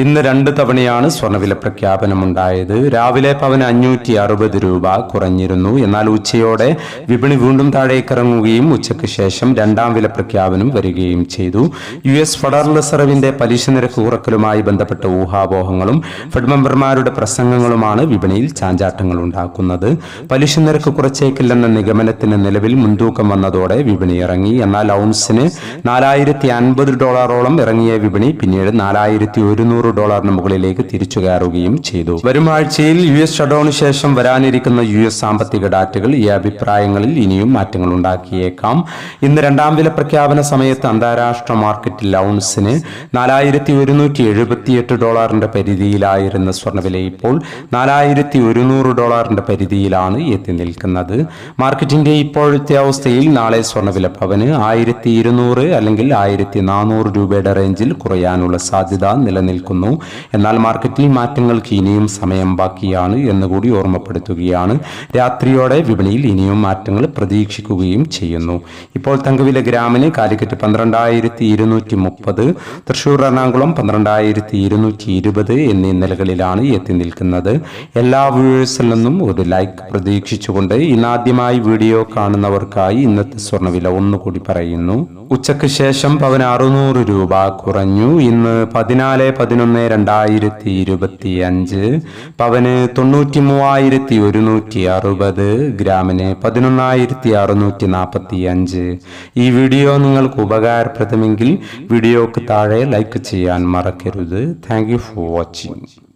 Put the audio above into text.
ഇന്ന് രണ്ട് തവണയാണ് സ്വർണവില പ്രഖ്യാപനമുണ്ടായത്. രാവിലെ പവന് അഞ്ഞൂറ്റി അറുപത് രൂപ കുറഞ്ഞിരുന്നു. എന്നാൽ ഉച്ചയോടെ വിപണി വീണ്ടും താഴേക്കിറങ്ങുകയും ഉച്ചയ്ക്ക് ശേഷം രണ്ടാം വില പ്രഖ്യാപനം വരികയും ചെയ്തു. യു എസ് ഫെഡറൽ റിസർവിന്റെ പലിശ നിരക്ക് കുറക്കലുമായി ബന്ധപ്പെട്ട ഊഹാപോഹങ്ങളും ഫെഡ് മെമ്പർമാരുടെ പ്രസംഗങ്ങളുമാണ് വിപണിയിൽ ചാഞ്ചാട്ടങ്ങൾ ഉണ്ടാക്കുന്നത്. പലിശ നിരക്ക് കുറച്ചേക്കില്ലെന്ന നിഗമനത്തിന് നിലവിൽ മുൻതൂക്കം വന്നതോടെ വിപണി ഇറങ്ങി. എന്നാൽ ഔൺസിന് നാലായിരത്തി അൻപത് ഡോളറോളം ഇറങ്ങിയ വിപണി പിന്നീട് നാലായിരത്തി ഒരുന്നൂറ് ഡോളറിന് മുകളിലേക്ക് തിരിച്ചു കയറുകയും ചെയ്തു. വരും ആഴ്ചയിൽ യു എസ് ഷട്ട്ഡൌണിന് ശേഷം വരാനിരിക്കുന്ന യു എസ് സാമ്പത്തിക ഡാറ്റകൾ ഈ അഭിപ്രായങ്ങളിൽ ഇനിയും മാറ്റങ്ങൾ ഉണ്ടാക്കിയേക്കാം. ഇന്ന് രണ്ടാം വില പ്രഖ്യാപന സമയത്ത് അന്താരാഷ്ട്ര മാർക്കറ്റിൽ ഔൺസിന് നാലായിരത്തി ഒരുന്നൂറ്റി എഴുപത്തിയെട്ട് ഡോളറിന്റെ പരിധിയിലായിരുന്ന സ്വർണവില ഇപ്പോൾ നാലായിരത്തി ഒരുന്നൂറ് ഡോളറിന്റെ പരിധിയിലാണ് എത്തി നിൽക്കുന്നത്. മാർക്കറ്റിന്റെ ഇപ്പോഴത്തെ അവസ്ഥയിൽ നാളെ സ്വർണവില പവന് ആയിരത്തി ഇരുന്നൂറ് അല്ലെങ്കിൽ ആയിരത്തി നാനൂറ് രൂപയുടെ റേഞ്ചിൽ കുറയാനുള്ള സാധ്യത നിലനിൽക്കുന്നു. എന്നാൽ മാർക്കറ്റിൽ മാറ്റങ്ങൾക്ക് ഇനിയും സമയം ബാക്കിയാണ് എന്നുകൂടി ഓർമ്മപ്പെടുത്തുകയാണ്. രാത്രിയോടെ വിപണിയിൽ ഇനിയും മാറ്റങ്ങൾ പ്രതീക്ഷിക്കുകയും ചെയ്യുന്നു. ഇപ്പോൾ തങ്കവില ഗ്രാമിന് കാലിക്കറ്റ് പന്ത്രണ്ടായിരത്തി ഇരുന്നൂറ്റി മുപ്പത് തൃശൂർ എറണാകുളം പന്ത്രണ്ടായിരത്തി ഇരുന്നൂറ്റി ഇരുപത് എന്നീ നിലകളിലാണ് എത്തി നിൽക്കുന്നത്. എല്ലാ വ്യൂവേഴ്സിൽ നിന്നും ഒരു ലൈക്ക് പ്രതീക്ഷിച്ചുകൊണ്ട് ഇന്നാദ്യമായി വീഡിയോ കാണുന്നവർക്കായി ഇന്നത്തെ സ്വർണവില ഒന്നുകൂടി പറയുന്നു. ഉച്ചയ്ക്ക് ശേഷം പവന് അറുന്നൂറ് രൂപ കുറഞ്ഞു. ഇന്ന് പതിനാല് പതിനൊന്ന് രണ്ടായിരത്തി ഇരുപത്തി അഞ്ച് പവന് തൊണ്ണൂറ്റി മൂവായിരത്തി ഒരുന്നൂറ്റി അറുപത് ഗ്രാമിന് പതിനൊന്നായിരത്തി അറുന്നൂറ്റി നാൽപ്പത്തി അഞ്ച് ഈ വീഡിയോ നിങ്ങൾക്ക് ഉപകാരപ്രദമെങ്കിൽ വീഡിയോക്ക് താഴെ ലൈക്ക് ചെയ്യാൻ മറക്കരുത്. Thank you for watching.